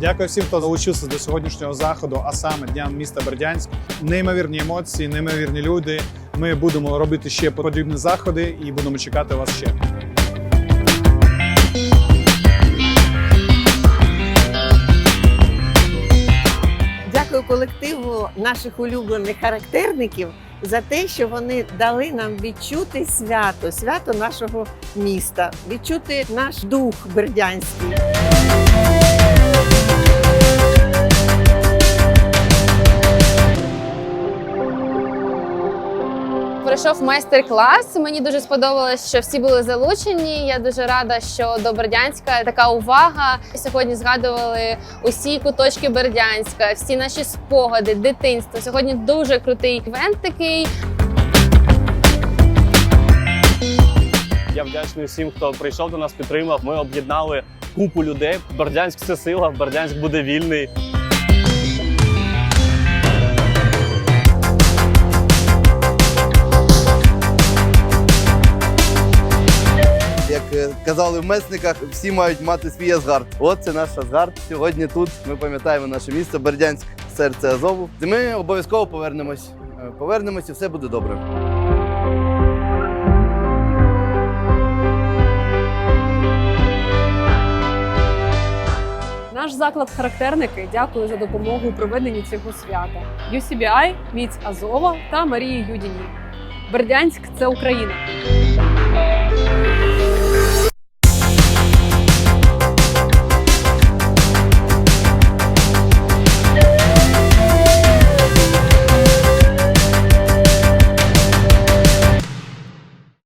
Дякую всім, хто долучився до сьогоднішнього заходу, а саме Дня міста Бердянськ. Неймовірні емоції, неймовірні люди. Ми будемо робити ще подібні заходи і будемо чекати вас ще. Дякую колективу наших улюблених характерників за те, що вони дали нам відчути свято, свято нашого міста, відчути наш дух бердянський. Пройшов майстер-клас. Мені дуже сподобалось, що всі були залучені. Я дуже рада, що до Бердянська така увага. Сьогодні згадували усі куточки Бердянська, всі наші спогади, дитинство. Сьогодні дуже крутий івент такий. Я вдячний всім, хто прийшов до нас, підтримав. Ми об'єднали купу людей. Бердянськ це сила, Бердянськ буде вільний. Казали в месниках, всі мають мати свій Асгард. От це наш Асгард. Сьогодні тут ми пам'ятаємо наше місто Бердянськ, серце Азову. Ми обов'язково повернемось. Е, Повернемось і все буде добре. Наш заклад характерники дякує за допомогу у проведенні цього свята. UCBI, Міць Азова та Марії Юдіній. Бердянськ це Україна.